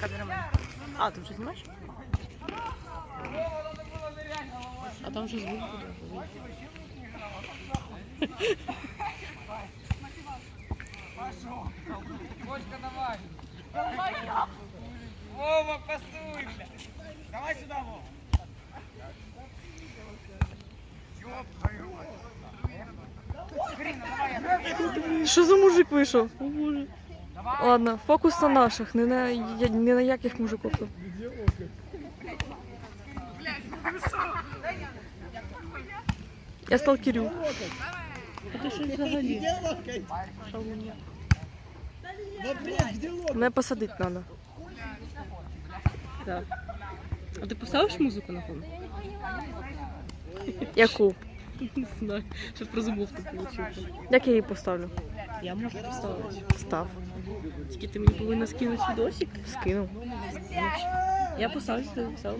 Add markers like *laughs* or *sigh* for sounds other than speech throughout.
Камерамен. А, ти вже знімаєш? А там вже звук буде. Бочка, давай. Вова, пасуй, бля. Давай сюда, Вова. Ёб твою мать. Давай, Що за мужик вийшов? О, Боже. Ладно, фокус на наших, не на, не на яких мужиків тут. Я сталкерю. Ти що взагалі? Мене посадити треба. А ти поставиш музику на фон? Яку? Не знаю, щоб про зубов так вийшло. Як я її поставлю? Я можу поставити. Став. Тільки ти мені повинна скинути відосик. Скинув. Я поставлю, ти написала.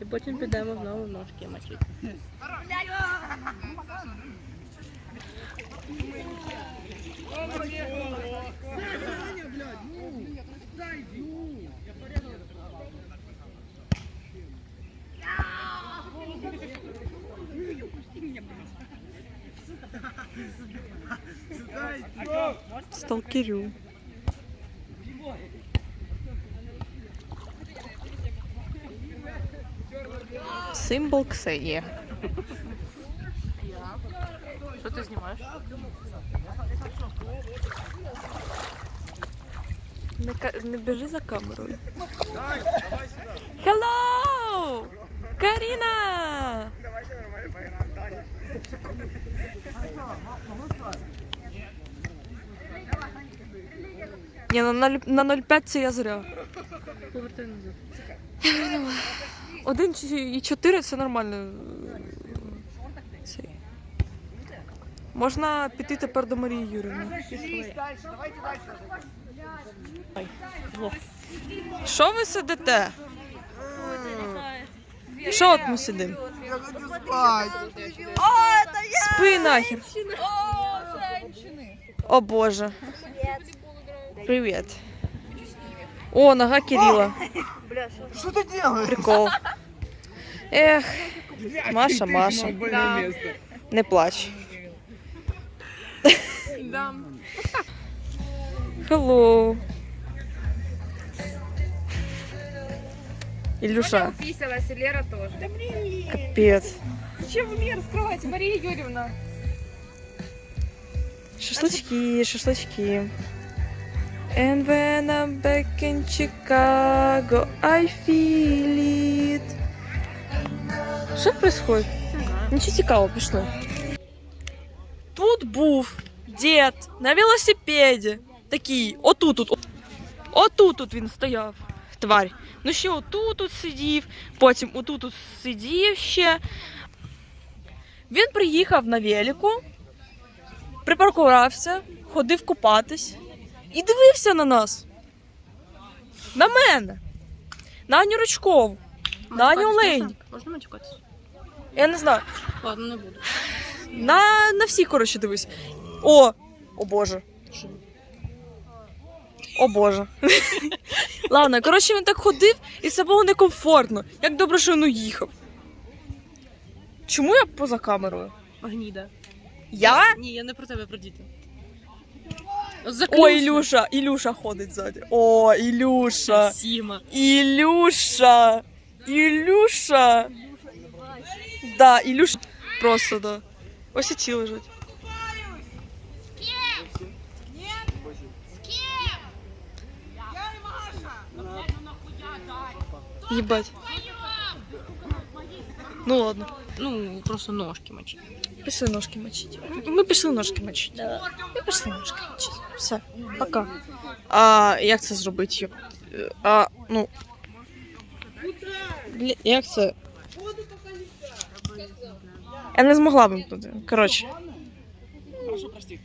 І потім підемо знову ножки мочити. Сталкерю. Символ Ксенія. Що ти знімаєш? Не, не біжи за камерою. Hello! Каріна! Ні, на, 0, на 0,5 це я зря. Повертай назад. Один і 4 це нормально. Цей. Можна піти тепер до Марії Юрівни. Що ви сидите? Що от ми сидимо? Я хочу спать. Спи нахер. О боже. Привет. О, нога Кирилла. Что ты делаешь? Прикол. Ех, Маша, Маша. Не плач. Hello. Илюша, Писалась, и Лера тоже. капец. Чем в мир скрывать, Мария Юрьевна? Шашлычки, шашлычки. And when I'm back in Chicago, I feel it. Що происходит? Нічого цікавого пішло. Тут був дід на велосипеді. Такий, отут тут. Отут тут він стояв. Тварь. Ну ще отут тут сидів, потім отут тут сидів ще. Він приїхав на велику, припаркувався, ходив купатись і дивився на нас. На мене. На Аню Ручкову. На Аню Олень. Можна матюкатися? Я не знаю. Ладно, не буду. На, на всі, коротше, дивись. О! О Боже. Що? О Боже. *laughs* Ладно, коротше, він так ходив і це було некомфортно. Як добре, що він уїхав. Чому я поза камерою? Гніда. Я? Ні, я не про тебе, про діти. О, Ілюша, Ілюша ходить ззаді. О, Ілюша. Сіма. Ілюша! Ілюша! Да, Ілюша. Просто, да. Ось і ці лежать. Єбать. Ну ладно. Ну, просто ножки мочити. Пішли ножки мочити. Ми пішли ножки мочити. Ми пішли ножки мочити. Все, пока. А як це зробити? А, ну. Бля, як це? Я не змогла вимкнути. Коротше. Прошу прости.